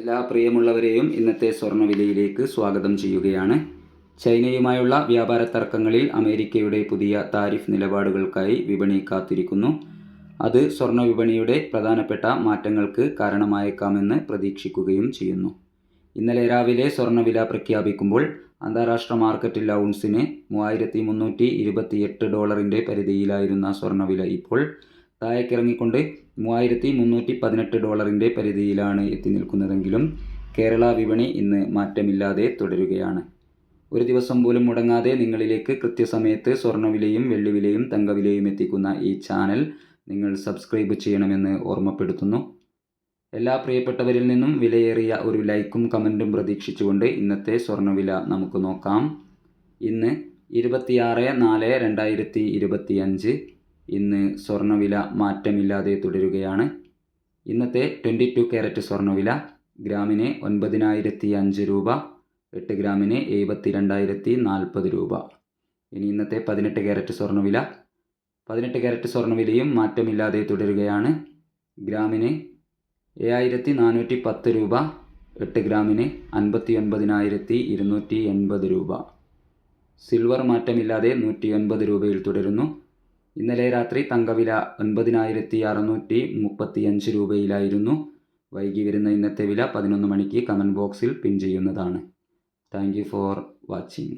എല്ലാ പ്രിയമുള്ളവരെയും ഇന്നത്തെ സ്വർണവിലയിലേക്ക് സ്വാഗതം ചെയ്യുകയാണ്. ചൈനയുമായുള്ള വ്യാപാര തർക്കങ്ങളിൽ അമേരിക്കയുടെ പുതിയ താരിഫ് നിലപാടുകൾക്കായി വിപണി കാത്തിരിക്കുന്നു. അത് സ്വർണ വിപണിയുടെ പ്രധാനപ്പെട്ട മാറ്റങ്ങൾക്ക് കാരണമായേക്കാമെന്ന് പ്രതീക്ഷിക്കുകയും ചെയ്യുന്നു. ഇന്നലെ രാവിലെ സ്വർണവില പ്രഖ്യാപിക്കുമ്പോൾ അന്താരാഷ്ട്ര മാർക്കറ്റിൽ ഔൺസിന് മൂവായിരത്തി മുന്നൂറ്റി ഇരുപത്തിയെട്ട് ഡോളറിന്റെ പരിധിയിലായിരുന്ന സ്വർണവില ഇപ്പോൾ താഴേക്കിറങ്ങിക്കൊണ്ട് മൂവായിരത്തി മുന്നൂറ്റി പതിനെട്ട് ഡോളറിന്റെ പരിധിയിലാണ് എത്തി നിൽക്കുന്നതെങ്കിലും കേരള വിപണി ഇന്ന് മാറ്റമില്ലാതെ തുടരുകയാണ്. ഒരു ദിവസം പോലും മുടങ്ങാതെ നിങ്ങളിലേക്ക് കൃത്യസമയത്ത് സ്വർണവിലയും വെള്ളിവിലയും തങ്കവിലയും എത്തിക്കുന്ന ഈ ചാനൽ നിങ്ങൾ സബ്സ്ക്രൈബ് ചെയ്യണമെന്ന് ഓർമ്മപ്പെടുത്തുന്നു. എല്ലാ പ്രിയപ്പെട്ടവരിൽ നിന്നും വിലയേറിയ ഒരു ലൈക്കും കമന്റും പ്രതീക്ഷിച്ചുകൊണ്ട് ഇന്നത്തെ സ്വർണവില നമുക്ക് നോക്കാം. ഇന്ന് ഇരുപത്തിയാറ് നാല് രണ്ടായിരത്തി ഇരുപത്തി അഞ്ച് ഇന്ന് സ്വർണവില മാറ്റമില്ലാതെ തുടരുകയാണ്. ഇന്നത്തെ ട്വന്റി ടു ക്യാരറ്റ് സ്വർണവില ഗ്രാമിന് ഒൻപതിനായിരത്തി അഞ്ച് രൂപ എട്ട് ഗ്രാമിന് എഴുപത്തി രണ്ടായിരത്തി നാൽപ്പത് രൂപ. ഇനി ഇന്നത്തെ പതിനെട്ട് ക്യാരറ്റ് സ്വർണവില പതിനെട്ട് ക്യാരറ്റ് സ്വർണവിലയും മാറ്റമില്ലാതെ തുടരുകയാണ്. ഗ്രാമിന് ഏഴായിരത്തി നാനൂറ്റി പത്ത് രൂപ എട്ട് ഗ്രാമിന് അൻപത്തി ഒൻപതിനായിരത്തി ഇരുന്നൂറ്റി എൺപത് രൂപ. സിൽവർ മാറ്റമില്ലാതെ നൂറ്റി ഒൻപത് രൂപയിൽ തുടരുന്നു. ഇന്നലെ രാത്രി തങ്കവില ഒൻപതിനായിരത്തി അറുന്നൂറ്റി മുപ്പത്തി അഞ്ച് രൂപയിലായിരുന്നു. വൈകി വരുന്ന ഇന്നത്തെ വില പതിനൊന്ന് മണിക്ക് കമന്റ് ബോക്സിൽ പിൻ ചെയ്യുന്നതാണ്. Thank you for watching